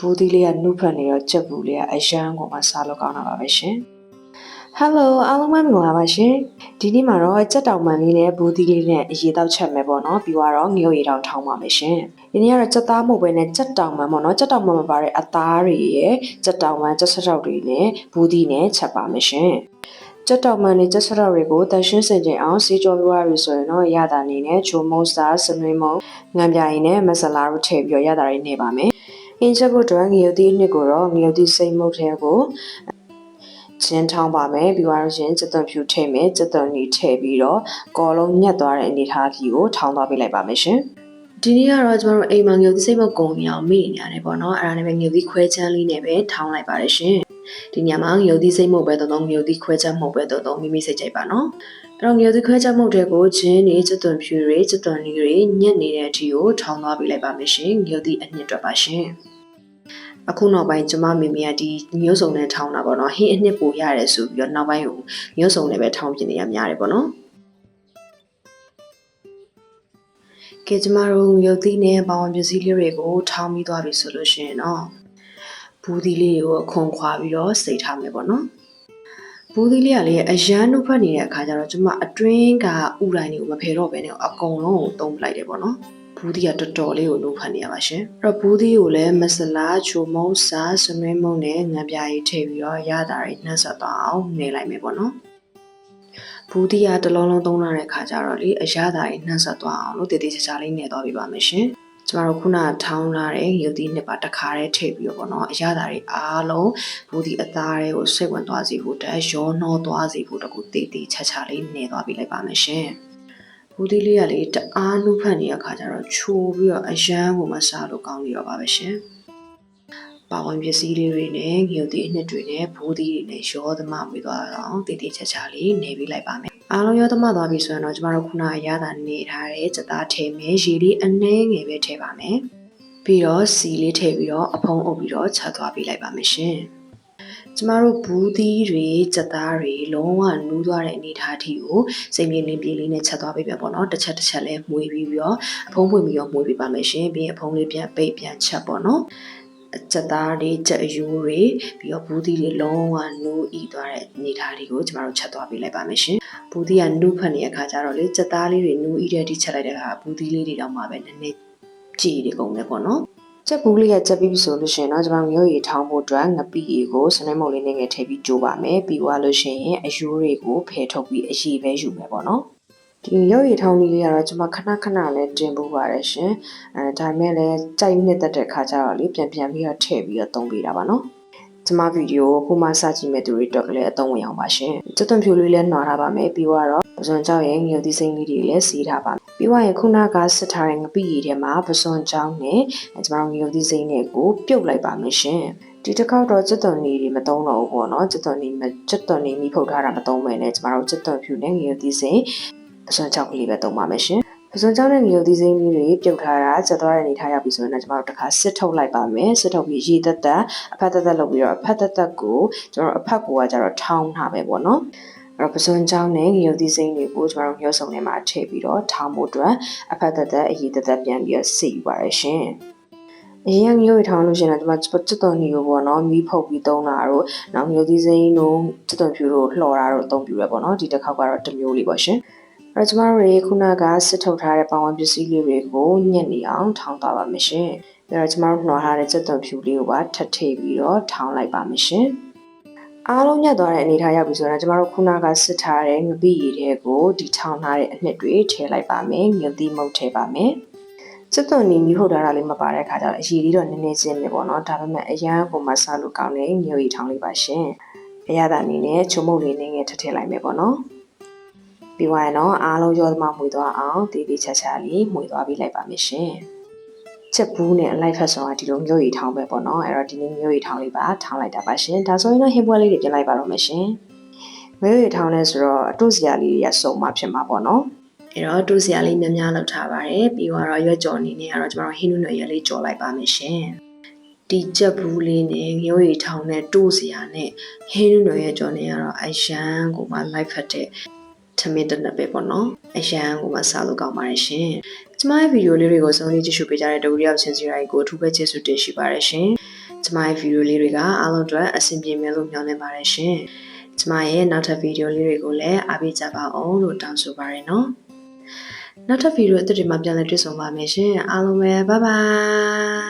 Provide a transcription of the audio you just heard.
ဘူးသီးလေးကနှုတ်ဖက်နေတော့ကြက်ဘူးလေးကအရန်ကိုမှစားလို့ကောင်းတာပါပဲရှင်။ Hello အားလုံးပဲမင်္ဂလာပါရှင်။ဒီနေ့မှာတော့ကြက်တောင်မှန်လေးနဲ့ဘူးသီးလေးနဲ့အရေးတောက်ချက်မယ်ပေါ့နော်။ပြီးတော့ငရုတ်ရည်တောင်ထောင်းပါမယ်ရှင်။ဒီနေ့ကတော့ကြက်သားမဟုတ်ဘဲနဲ့ကြက်တောင်မှန်ပေါ့နော်။ကြက်တောင်မှန်မှာပါတဲ့အသားတွေရဲ့ကြက်တောင်မှန်ကြက်ဆက်တောက်တွေနဲ့ဘူးသီးနဲ့ချက်ပါမယ်ရှင်။ကြက်တောင်မှန်နဲ့ကြက်ဆက်တောက်တွေကိုတန်ရှင်းစင်ကြင်အောင်စီကြောလွှားရဆိုရင်တော့ရတာအနေနဲ့ဂျိုမိုစတာစနွေးမုံငံပြာရည်နဲ့မဆလာတို့ထည့်ပြီးတော့ရတာတွေနေပါမယ်။ အင်းချက်ဖို့အတွက်ငရုတ်သီးအနှစ်ကိုတော့ငရုတ်သီးစိတ်မုတ်ထဲကိုချင်းထောင်းပါမယ်ပြီးသွားလို့ရှရင်စက်သွန်ဖြူထည့်မယ်စက်သွန်နီထည့်ပြီးတော့ကော်လုံးညက်သွားတဲ့အနေထားကြီးကိုထောင်းသွားပေးလိုက်ပါမယ်ရှင်ဒီနေ့ကတော့ကျမတို့အိမ်မှာငရုတ်သီးစိတ်မုတ်ကုံမြောင်မိနေရတယ်ပေါ့နော်အဲ့ဒါနဲ့ပဲငရုတ်သီးခွဲချမ်းလေးနဲ့ပဲထောင်းလိုက်ပါတယ်ရှင်ဒီညမှာငရုတ်သီးစိတ်မုတ်ပဲတော့ငရုတ်သီးခွဲချမ်းမဟုတ်ပဲတော့မိမိစိတ်ကြိုက်ပါနော်အဲ့တော့ငရုတ်သီးခွဲချမ်းမုတ်တဲ့ကိုချင်းနေစက်သွန်ဖြူတွေစက်သွန်နီတွေညက်နေတဲ့အထိကိုထောင်းသွားပေးလိုက်ပါမယ်ရှင်ငရုတ်သီးအနှစ်အတွက်ပါရှင် အခုနောက်ပိုင်းကျမမေမေကဒီမျိုးစုံနဲ့ထောင်းတာပေါ့နော်ဟင်းအနှစ်ပိုရတယ်ဆိုပြီးတော့နောက်ပိုင်းကိုမျိုးစုံနဲ့ပဲထောင်းပြနေရများတယ်ပေါ့နော်ကဲကျမတို့ရုပ်သီးနဲ့ဘောင်ပစ္စည်းလေးတွေကိုထောင်းပြီးသွားပြီဆိုလို့ရှိရင်တော့ဘူးသီးလေးကိုအခွန်ခွာပြီးတော့စိတ်ထားမယ်ပေါ့နော်ဘူးသီးလေးကလေအရန်နှုတ်ဖက်နေတဲ့အခါကျတော့ကျမအတွင်းကဥတိုင်းတွေကိုမဖယ်တော့ဘဲနဲ့အကုန်လုံးကိုတုံးပလိုက်တယ်ပေါ့နော် ဘူးဒီကတော်တော်လေးကိုနှုတ်ဖက်နေရပါရှင်အဲ့တော့ဘူးဒီကိုလည်းမဆလာချိုမုံစားစနွေးမုံနဲ့ငံပြားရည်ထည့်ပြီးတော့ရတာတွေနှက်ဆက်သွားအောင်နေလိုက်မယ်ပေါ့နော်ဘူးဒီကတလုံးလုံးသုံးလာတဲ့ခါကျတော့လေအရသာတွေနှက်ဆက်သွားအောင်လို့တည်တည်ချာချာလေးနေသွားပြပါမယ်ရှင်ကျမတို့ခုနထောင်းလာတဲ့ရုပ်သီးနှစ်ပါတခါတည်းထည့်ပြီးတော့ပေါ့နော်အရသာတွေအားလုံးဘူးဒီအသားတွေကိုစိတ်ဝင်သွားစေဖို့တက်ရောနှောသွားစေဖို့တကူတည်တည်ချာချာလေးနေသွားပြလိုက်ပါမယ်ရှင် ဘူးဒီလေးကလေတအားနှုတ်ဖက်နေတဲ့အခါကျတော့ချိုးပြီးတော့အရန်ကိုမစားလို့ကောင်းနေရောပါပဲရှင်။ပါဝင်ပစ္စည်းလေးတွေနဲ့ငရုတ်သီးအနှစ်တွေနဲ့ဘူးသီးတွေနဲ့ရောသမမွေးသွားအောင်တည်တည်ချာချာလေးနေပြီးလိုက်ပါမယ်။အားလုံးရောသမသွားပြီဆိုရင်တော့ကျမတို့ခုနအရသာနေထားတဲ့စသားထည့်မယ်ရေလေးအနှဲငယ်ပဲထည့်ပါမယ်။ပြီးတော့စီလေးထည့်ပြီးတော့အဖုံးအုပ်ပြီးတော့ချက်သွားပေးလိုက်ပါမယ်ရှင်။ ကျမတို့ဘူးသီးတွေစက်သားတွေလုံးဝနူးသွားတဲ့အနေအထားအထိကိုစိတ်မြင်လင်းပြေးလေးနဲ့ချက်သွားပေးပြပေါ့နော်တစ်ချက်တစ်ချက်လဲမှုေးပြီးပြီးတော့အဖုံးပွင့်ပြီးတော့မှုေးပေးပါမယ်ရှင်ပြီးရင်အဖုံးလေးပြန်ပိတ်ပြန်ချက်ပေါ့နော်စက်သားတွေကြက်အယိုးတွေပြီးတော့ဘူးသီးတွေလုံးဝနူးဤသွားတဲ့အနေအထားတွေကိုကျမတို့ချက်သွားပေးလိုက်ပါမယ်ရှင်ဘူးသီးကနူးဖက်နေတဲ့အခါကျတော့လေစက်သားလေးတွေနူးဤတဲ့အထိချက်လိုက်တဲ့အခါဘူးသီးလေးတွေတော့မှပဲနည်းနည်းကြည်နေကုန်တယ်ပေါ့နော် ချက်ဘူးလေးကချက်ပြီးပြီဆိုလို့ရှိရင်တော့ကျွန်တော်မျိုးရည်ထောင်းဖို့အတွက်ငပိရည်ကိုစနေမုံလေးနဲ့ငယ်ထည့်ပြီးကြိုးပါမယ်ပြီးသွားလို့ရှိရင်အယိုးတွေကိုဖယ်ထုတ်ပြီးအရည်ပဲယူမယ်ပေါ့နော်ဒီရုပ်ရည်ထောင်းလေးလေးကတော့ကျွန်မခဏခဏလေးတင်ပူပါတယ်ရှင်အဲဒါပေမဲ့လည်းကြိုက်နှစ်သက်တဲ့ခါကျတော့လေပြန်ပြန်ပြီးတော့ထည့်ပြီးတော့သုံးပေးတာပါနော်ကျမဗီဒီယိုကိုမှစကြည့်မဲ့သူတွေတော့လည်းအသုံးဝင်အောင်ပါရှင်ကျွတ်သွန်ဖြူလေးလည်းနှွာထားပါမယ်ပြီးတော့ ပစွန်ကြောက်ရဲ့ငရုတ်သီးစိမ့်လေးတွေလည်းစီးထားပါမယ်ပြီးတော့ရင်ခုနကစစ်ထားတဲ့ငပိရည်ထဲမှာပစွန်ကြောက်နဲ့ကျမတို့ငရုတ်သီးစိမ့်နဲ့ကိုပြုတ်လိုက်ပါမယ်ရှင်ဒီတစ်ခေါက်တော့ကျွတ်သွန်နေတွေမသုံးတော့ဘူးပေါ့နော်ကျွတ်သွန်နေကျွတ်သွန်နေမိဖုတ်ထားတာမသုံးပဲနဲ့ကျမတို့ကျွတ်သွန်ဖြူနဲ့ငရုတ်သီးစိမ့်ပစွန်ကြောက်ကလေးပဲသုံးပါမယ်ရှင်ပစွန်ကြောက်တဲ့ငရုတ်သီးစိမ့်လေးတွေပြုတ်ထားတာကျသွားတဲ့အနေထားရောက်ပြီဆိုရင်တော့ကျမတို့တစ်ခါစစ်ထုတ်လိုက်ပါမယ်စစ်ထုတ်ပြီးရေတက်တက်အဖက်တက်တက်လုပ်ပြီးတော့အဖက်တက်တက်ကိုကျွန်တော်အဖက်ကိုကကျတော့ထောင်းထားပဲပေါ့နော်အဲ့ တော့ပစွန်ချောင်းနဲ့ငရုတ်သီးစိမ့်တွေကိုကျွန်တော်တို့ညှော့ဆုံထဲမှာထည့်ပြီးတော့ထောင်းဖို့အတွက်အဖက်သက်သက်အရည်သက်သက်ပြန်ပြီးတော့စီယူပါရရှင်အရင်ကမျိုးရထောင်းလို့ရှိရင်တော့ကျွန်မချစ်တော်နေကိုပေါ့နော်မီးဖုတ်ပြီးသုံးတာတို့နောက်မျိုးသီးစိမ့်တို့ချစ်တော်ဖြူတို့လှော်တာတို့အသုံးပြုရပေါ့နော်ဒီတစ်ခေါက်ကတော့တစ်မျိုးလေးပေါ့ရှင်အဲ့တော့ကျမတို့တွေခုနကစစ်ထုတ်ထားတဲ့ပေါဝင်ပစ္စည်းလေးတွေကိုညက်နေအောင်ထောင်းသွားပါမယ်ရှင်။အဲ့တော့ကျမတို့နှော်ထားတဲ့စက်သွန်ဖြူလေးကိုပါထပ်ထည့်ပြီးတော့ထောင်းလိုက်ပါမယ်ရှင်။ အားလုံးညက်သွားတဲ့အနေထားရောက်ပြီဆိုတော့ကျမတို့ခုနကစစ်ထားတဲ့ငပိရည်တွေကိုဒီထောင်းထားတဲ့အနှစ်တွေထည့်လိုက်ပါမယ်။ငသီးမုတ်ထည့်ပါမယ်။စစ်သွန်နီမီးဖုတ်ထားတာလေးမပါတဲ့ခါကျတော့အရည်လေးတော့နည်းနည်းချင်းပဲပေါ့နော်။ဒါပေမဲ့အရန်ကိုမဆလို့ကောင်းတဲ့ညိုရီထောင်းလေးပါရှင်။အရသာအနေနဲ့ချုံမုတ်လေးနဲ့ငယ်ထပ်ထည့်လိုက်မယ်ပေါ့နော်။ပြီးသွားရင်တော့အားလုံးရောသမမှွေသွားအောင်တည်တည်ချာချာလေးမှွေသွားပြီးလိုက်ပါမယ်ရှင် ချက်ဘူးနဲ့အလိုက်ဖက်ဆောင်ကဒီလိုမျိုးရည်ထောင်းပဲပေါ့နော်အဲ့တော့ဒီနေ့မျိုးရည်ထောင်းလေးပါထောင်းလိုက်တာပါရှင်ဒါဆိုရင်တော့ဟင်းပွဲလေးတွေပြင်လိုက်ပါတော့မယ်ရှင်မျိုးရည်ထောင်းလဲဆိုတော့အတုစရာလေးတွေကစုံမှဖြစ်မှာပေါ့နော်အဲ့တော့တူစရာလေးများများလောက်ထားပါတယ်ပြီးတော့ရွက်ကြော်အနေနဲ့ကတော့ကျွန်တော်ဟင်းနုနယ်ရလေးကြော်လိုက်ပါမယ်ရှင်ဒီချက်ဘူးလေးနဲ့ငရုတ်ရည်ထောင်းနဲ့တိုးစရာနဲ့ဟင်းနုနယ်ရကြော်နေရတော့အရန်ကိုမှလိုက်ဖက်တဲ့ ထမင်းတစ်နက်ပဲပေါ့နော်အရန်ကိုမှစားလို့ကောင်းပါတယ်ရှင်ကျမရဲ့ဗီဒီယိုလေးတွေကိုစုံလေးကြည့်ရှုပေးကြတဲ့တဝူရောက်ချင်းစီရိုက်ကိုအထူးပဲကျေးဇူးတင်ရှိပါတယ်ရှင်ကျမရဲ့ဗီဒီယိုလေးတွေကအားလုံးအတွက်အဆင်ပြေမယ်လို့မျှော်လင့်ပါတယ်ရှင်ကျမရဲ့နောက်ထပ်ဗီဒီယိုလေးတွေကိုလည်းအားပေးကြပါအောင်လို့တောင်းဆိုပါရနော်နောက်ထပ်ဗီဒီယိုအသစ်တွေမှာပြန်လည်တွေ့ဆုံပါမယ်ရှင်အားလုံးပဲဘိုင်ဘိုင်